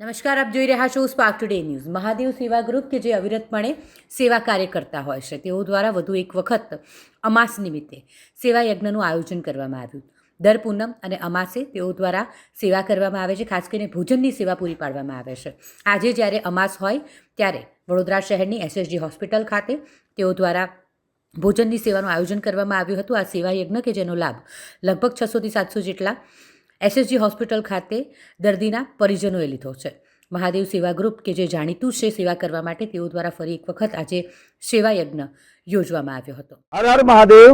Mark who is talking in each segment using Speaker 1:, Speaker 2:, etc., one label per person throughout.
Speaker 1: નમસ્કાર, આપ જોઈ રહ્યા છો સ્પાર્ક ટુડે ન્યૂઝ મહાદેવ સેવા ગ્રુપ કે જે અવિરતપણે સેવા કાર્ય કરતા હોય છે, તેઓ દ્વારા વધુ એક વખત અમાસ નિમિત્તે સેવા યજ્ઞનું આયોજન કરવામાં આવ્યું. દર પૂનમ અને અમાસે તેઓ દ્વારા સેવા કરવામાં આવે છે, ખાસ કરીને ભોજનની સેવા પૂરી પાડવામાં આવે છે. આજે જ્યારે અમાસ હોય, ત્યારે વડોદરા શહેરની એસએસજી હોસ્પિટલ ખાતે તેઓ દ્વારા ભોજનની સેવાનું આયોજન કરવામાં આવ્યું હતું. આ સેવા યજ્ઞ કે જેનો લાભ લગભગ છસોથી સાતસો જેટલા એસએસજી હોસ્પિટલ ખાતે દર્દીના પરિજનોએ લીધો છે. મહાદેવ સેવા ગ્રુપ કે જે જાણીતું છે સેવા કરવા માટે, તેઓ દ્વારા ફરી એક વખત આજે સેવા યજ્ઞ યોજવામાં આવ્યો હતો.
Speaker 2: હર હર મહાદેવ.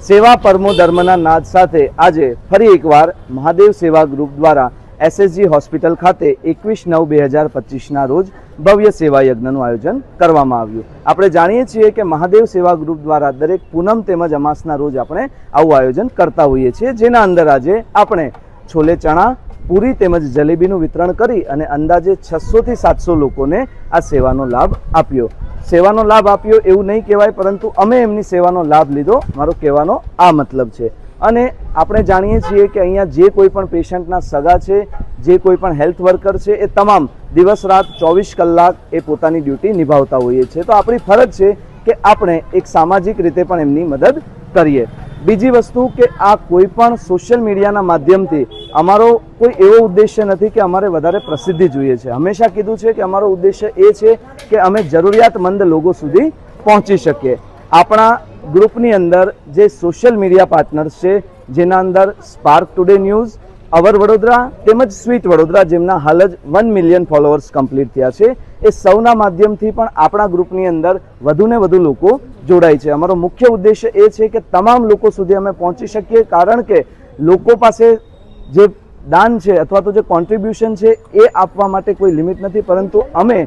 Speaker 2: સેવા પરમો ધર્મના નાદ સાથે આજે ફરી એકવાર મહાદેવ સેવા ગ્રુપ દ્વારા એસએસજી હોસ્પિટલ ખાતે એકવીસ નવ બે હજાર પચીસના રોજ ભવ્ય સેવા યજ્ઞનું આયોજન કરવામાં આવ્યું. આપણે જાણીએ છીએ કે મહાદેવ સેવા ગ્રુપ દ્વારા દરેક પૂનમ તેમજ અમાસના રોજ આપણે આવું આયોજન કરતા હોઈએ છીએ. જેના અંદર આજે આપણે છોલે ચણા, પૂરી તેમજ જલેબીનું વિતરણ કરી અને અંદાજે છસોથી સાતસો લોકોને આ સેવાનો લાભ આપ્યો. સેવાનો લાભ આપ્યો એવું નહીં કહેવાય, પરંતુ અમે એમની સેવાનો લાભ લીધો. મારો કહેવાનો આ મતલબ છે. અને આપણે જાણીએ છીએ કે અહીંયા જે કોઈ પણ પેશન્ટના સગા છે, જે કોઈ પણ હેલ્થ વર્કર છે, એ તમામ દિવસ રાત ચોવીસ કલાક એ પોતાની ડ્યુટી નિભાવતા હોઈએ છીએ. તો આપણી ફરજ છે કે આપણે એક સામાજિક રીતે પણ એમની મદદ કરીએ. બીજી વસ્તુ કે આ કોઈ પણ સોશિયલ મીડિયાના માધ્યમથી અમારો કોઈ એવો ઉદ્દેશ્ય નથી કે અમારે વધારે પ્રસિદ્ધિ જોઈએ છે. હંમેશા કીધું છે કે અમારો ઉદ્દેશ્ય એ છે કે અમે જરૂરિયાતમંદ લોકો સુધી પહોંચી શકીએ. આપણા ગ્રુપની અંદર જે સોશિયલ મીડિયા પાર્ટનર્સ છે, જેના અંદર spark today news our Vadodara તેમજ સ્વીટ વડોદરા જેમના હાલ જ વન મિલિયન ફોલોઅર્સ કમ્પ્લીટ થયા છે. એ સૌના માધ્યમથી પણ આપણા ગ્રુપની અંદર વધુને વધુ લોકો જોડાય છે. અમારો મુખ્ય ઉદ્દેશ્ય એ છે કે તમામ લોકો સુધી અમે પહોંચી શકીએ, કારણ કે લોકો પાસે જે દાન છે અથવા તો જે કોન્ટ્રીબ્યુશન છે એ આપવા માટે કોઈ લિમિટ નથી, પરંતુ અમે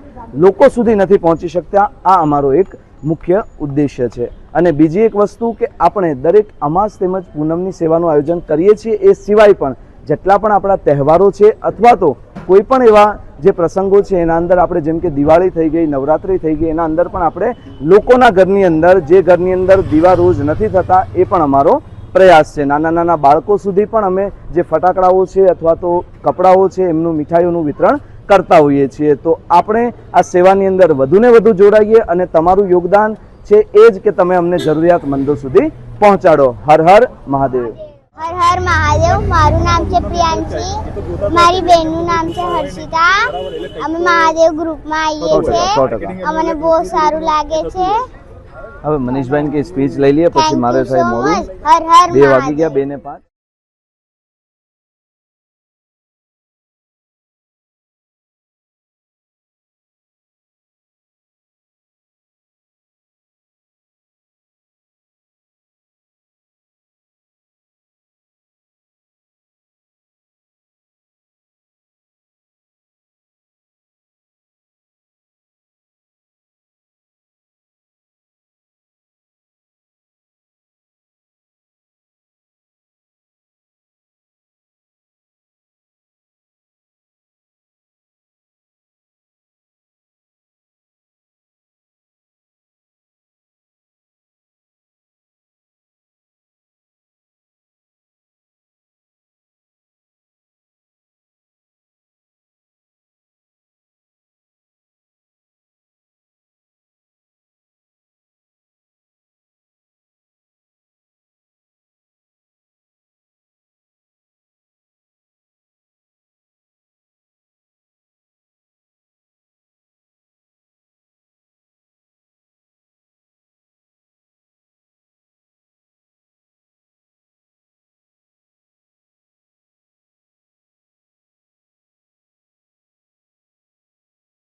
Speaker 2: લોકો સુધી નથી પહોંચી શકતા. આ અમારો એક મુખ્ય ઉદ્દેશ્ય છે. અને બીજી એક વસ્તુ કે આપણે દરેક અમાસ તેમજ પૂનમની સેવાનું આયોજન કરીએ છીએ એ સિવાય પણ જેટલા પણ આપણા તહેવારો છે અથવા તો કોઈ પણ એવા જે પ્રસંગો છે એના અંદર આપણે જેમ કે દિવાળી થઈ ગઈ, નવરાત્રિ થઈ ગઈ, એના અંદર પણ આપણે લોકોના ઘરની અંદર જે ઘરની અંદર દીવા રોજ નથી થતા એ પણ અમારો પ્રયાસ છે. નાના નાના બાળકો સુધી પણ અમે જે ફટાકડાઓ છે અથવા તો કપડાઓ છે એમનું મીઠાઈઓનું વિતરણ કરતા હોઈએ છીએ. તો આપણે આ સેવાની અંદર વધુને વધુ જોડાઈએ અને તમારું યોગદાન છે એ જ કે તમે અમને જરૂરિયાતમંદો સુધી પહોંચાડો. હર હર મહાદેવ.
Speaker 3: હર હર મહાદેવ. મારું નામ છે પ્રિયાંશી. મારી બહેનનું નામ છે હર્ષિતા. અમે મહાદેવ ગ્રુપમાં આવીએ છીએ. અમને બહુ સારું લાગે છે.
Speaker 2: હવે મનીષભાઈ સ્પીચ લઈ લઈએ પછી મારે સાહેબ મોડું. બે વાગી ગયા બે ને પાંચ.